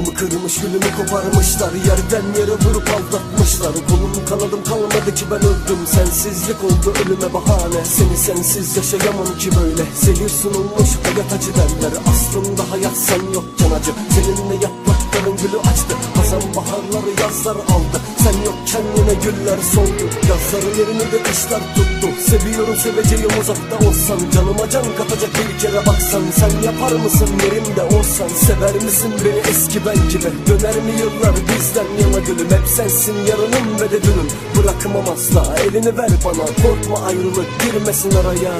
Bağrımı kırmış gülümü koparmışlar. Yerden yere vurup aldatmışlar. Kolum kanadım kalmadı ki ben öldüm. Sensizlik oldu ölüme bahane. Seni sensiz yaşayamam ki böyle. Zehir sunulmuş hayat acı derler. Aslında hayat sen yokken acı. Seninle yaprakların gülü açtı Hazan baharları yazlar aldı. Sen yokken yine güller soldu. Yazların yerini de kışlar tuttu. Seviyorum seveceğim uzakta olsan. Canıma can katacak bir kere baksan. Sen yapar mısın yerimde olsan? Sever misin beni eski ben gibi? Döner mi yıllar bizden yana gülüm? Hep sensin yarınım ve de dünüm. Bırakmam asla. Elini ver bana. Korkma ayrılık girmesin araya.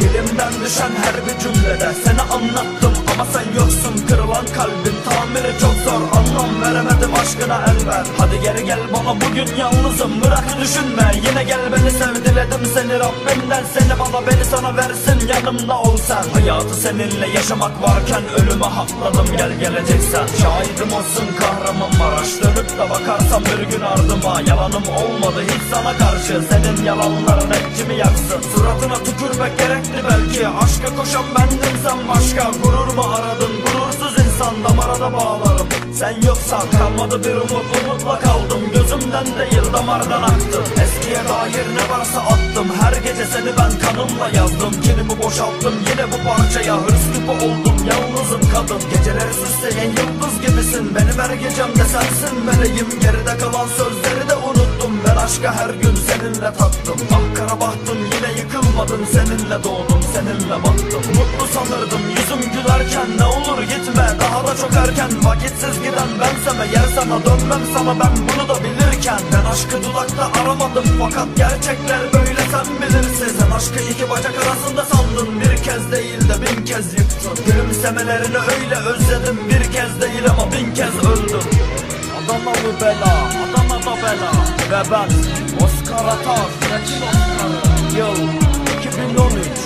Dilimden düşen her bir cümlede Seni anlattım ama sen yoksun Kırılan kalbin tamiri çok zor. Anlam veremedim aşkına el ver Hadi geri gel bana bugün yalnızım. Bırak düşünme yine gel beni sev. Diledim seni Rabbimden. Seni bana beni sana versin. Yanımda ol sen. Hayatı seninle yaşamak varken Ölümü hakladım. Gel geleceksen. Şahidim olsun Kahramanmaraş Dönüp de bakarsam bir gün ardıma. Yalanım olmadı hiç sana karşı. Senin yalanların etçimi yaksın. Suratına tükürmek gerekli belki. Aşka koşan bendim sen başka. Gurur mu aradın? Gurursuz insan. Damara da bağlarım. Sen yoksan kalmadı bir umut. Umutla kaldım. Gözümden değil damardan aktı Eskiye dair ne varsa attım. Her gece seni ben kanımla yazdım. Kinimi boşalttım. Yine bu parçaya Hırs gibi oldum. Yalnızım kadın. Geceleri süsleyen yıldız gibisin Benim her gecemde sensin meleğim Geride kalan sözleri de unuttum. Ben aşka her gün seninle tattım. Ah kara bahtım yine yıkılmadın. Seninle doğdum seninle battım. Mutlu sanırdım yüzüm gülerken. Ne olur gitme daha da çok erken. Vakitsiz giden bensem eğer sana dönmem sana. Ben bunu da bilirken. Ben aşkı dudakta aramadım. Fakat gerçekler böyle sen bilirsin. Sen aşkı iki bacak arasında sandın Bir kez değil de bin kez yıktın Gülümsemelerini öyle özledim Bir kez değil ama bin kez öldüm. Adanalı bela, Adana'da bela. Ve ben Oscar Atar, Rekin Oscar'ı. Yıl 2013